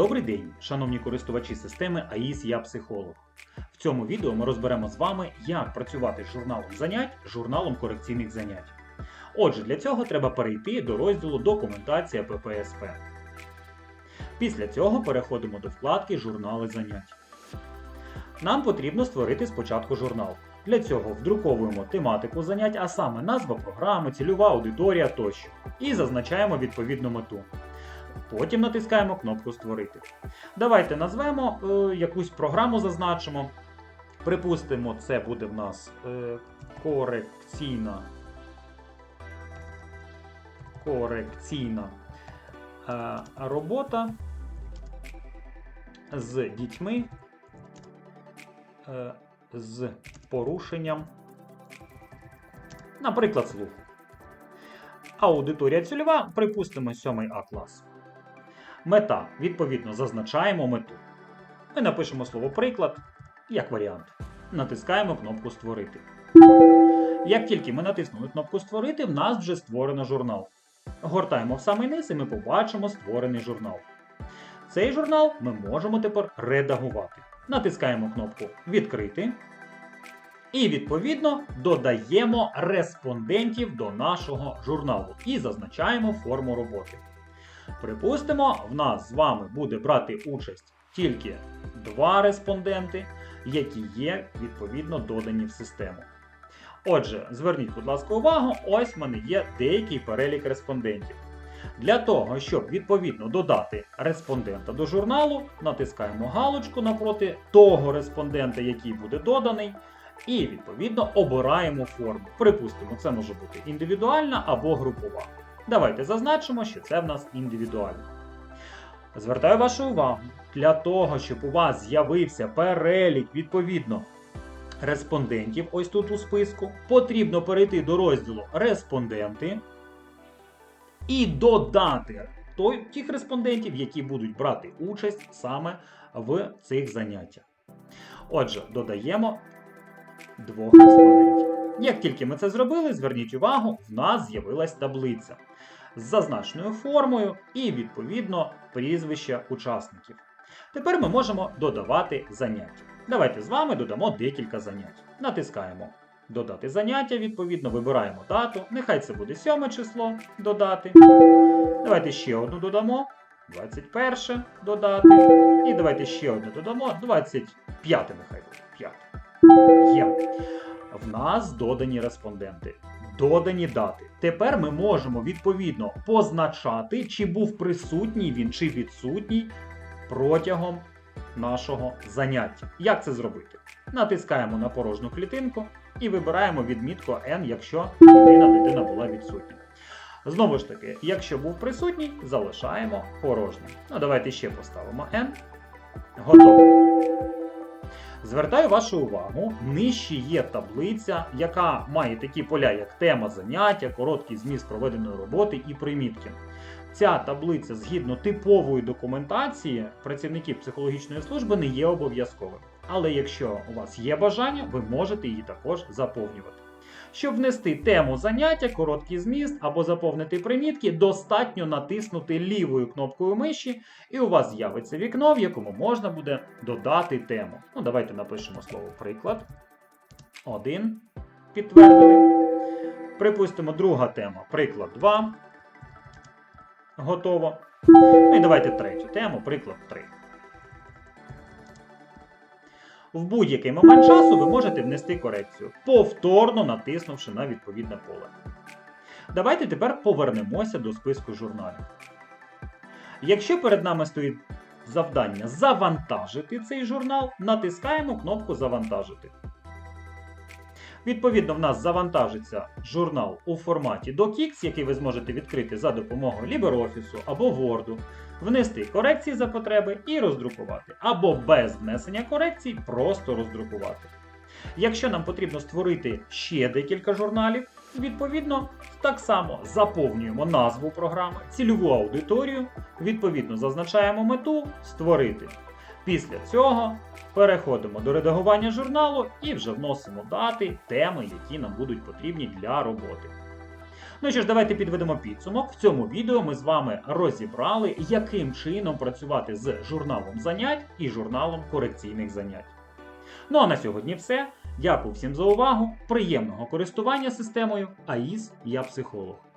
Добрий день, шановні користувачі системи АІС Я Психолог. В цьому відео ми розберемо з вами, як працювати з журналом занять, журналом корекційних занять. Отже, для цього треба перейти до розділу Документація ППСП. Після цього переходимо до вкладки Журнали занять. Нам потрібно створити спочатку журнал. Для цього вдруковуємо тематику занять, а саме назва програми, цільова аудиторія тощо. І зазначаємо відповідну мету. Потім натискаємо кнопку Створити. Давайте назвемо е, якусь програму, зазначимо. Припустимо, це буде в нас е, корекційна. Корекційна е, робота з дітьми е, з порушенням, наприклад, слуху. Аудиторія цільова, припустимо, 7 А клас. Мета. Відповідно, зазначаємо мету. Ми напишемо слово приклад як варіант. Натискаємо кнопку Створити. Як тільки ми натиснули кнопку Створити, в нас вже створено журнал. Гортаємо в самий низ і ми побачимо створений журнал. Цей журнал ми можемо тепер редагувати. Натискаємо кнопку Відкрити. І, відповідно, додаємо респондентів до нашого журналу і зазначаємо форму роботи. Припустимо, в нас з вами буде брати участь тільки два респонденти, які є відповідно додані в систему. Отже, зверніть, будь ласка, увагу, ось в мене є деякий перелік респондентів. Для того, щоб відповідно додати респондента до журналу, натискаємо галочку напроти того респондента, який буде доданий, і відповідно обираємо форму. Припустимо, це може бути індивідуальна або групова. Давайте зазначимо, що це в нас індивідуально. Звертаю вашу увагу, для того, щоб у вас з'явився перелік відповідно респондентів, ось тут у списку, потрібно перейти до розділу Респонденти і додати той, тих респондентів, які будуть брати участь саме в цих заняттях. Отже, додаємо двох респондентів. Як тільки ми це зробили, зверніть увагу, в нас з'явилась таблиця з зазначеною формою і, відповідно, прізвища учасників. Тепер ми можемо додавати заняття. Давайте з вами додамо декілька занять. Натискаємо Додати заняття, відповідно, вибираємо дату. Нехай це буде 7 число додати. Давайте ще одну додамо. 21 додати. І давайте ще одну додамо. 25 нехай буде. 5. Є. В нас додані респонденти. Додані дати. Тепер ми можемо відповідно позначати, чи був присутній він, чи відсутній протягом нашого заняття. Як це зробити? Натискаємо на порожню клітинку і вибираємо відмітку N, якщо дитина дитина була відсутня. Знову ж таки, якщо був присутній, залишаємо порожнім. Ну, давайте ще поставимо N. Готово. Звертаю вашу увагу, нижче є таблиця, яка має такі поля, як тема заняття, короткий зміст проведеної роботи і примітки. Ця таблиця згідно типової документації працівників психологічної служби не є обов'язковим. Але якщо у вас є бажання, ви можете її також заповнювати. Щоб внести тему заняття, короткий зміст або заповнити примітки, достатньо натиснути лівою кнопкою миші, і у вас з'явиться вікно, в якому можна буде додати тему. Ну, давайте напишемо слово приклад. Один. Підтвердили. Припустимо, друга тема. Приклад 2. Готово. Ну і давайте третю тему, приклад 3. В будь-який момент часу ви можете внести корекцію, повторно натиснувши на відповідне поле. Давайте тепер повернемося до списку журналів. Якщо перед нами стоїть завдання завантажити цей журнал, натискаємо кнопку Завантажити. Відповідно, в нас завантажиться журнал у форматі DocX, який ви зможете відкрити за допомогою LibreOffice або Word, внести корекції за потреби і роздрукувати, або без внесення корекцій просто роздрукувати. Якщо нам потрібно створити ще декілька журналів, відповідно, так само заповнюємо назву програми, цільову аудиторію, відповідно зазначаємо мету створити. Після цього переходимо до редагування журналу і вже вносимо дати, теми, які нам будуть потрібні для роботи. Ну що ж, давайте підведемо підсумок. В цьому відео ми з вами розібрали, яким чином працювати з журналом занять і журналом корекційних занять. Ну а на сьогодні все. Дякую всім за увагу. Приємного користування системою АІС Я психолог.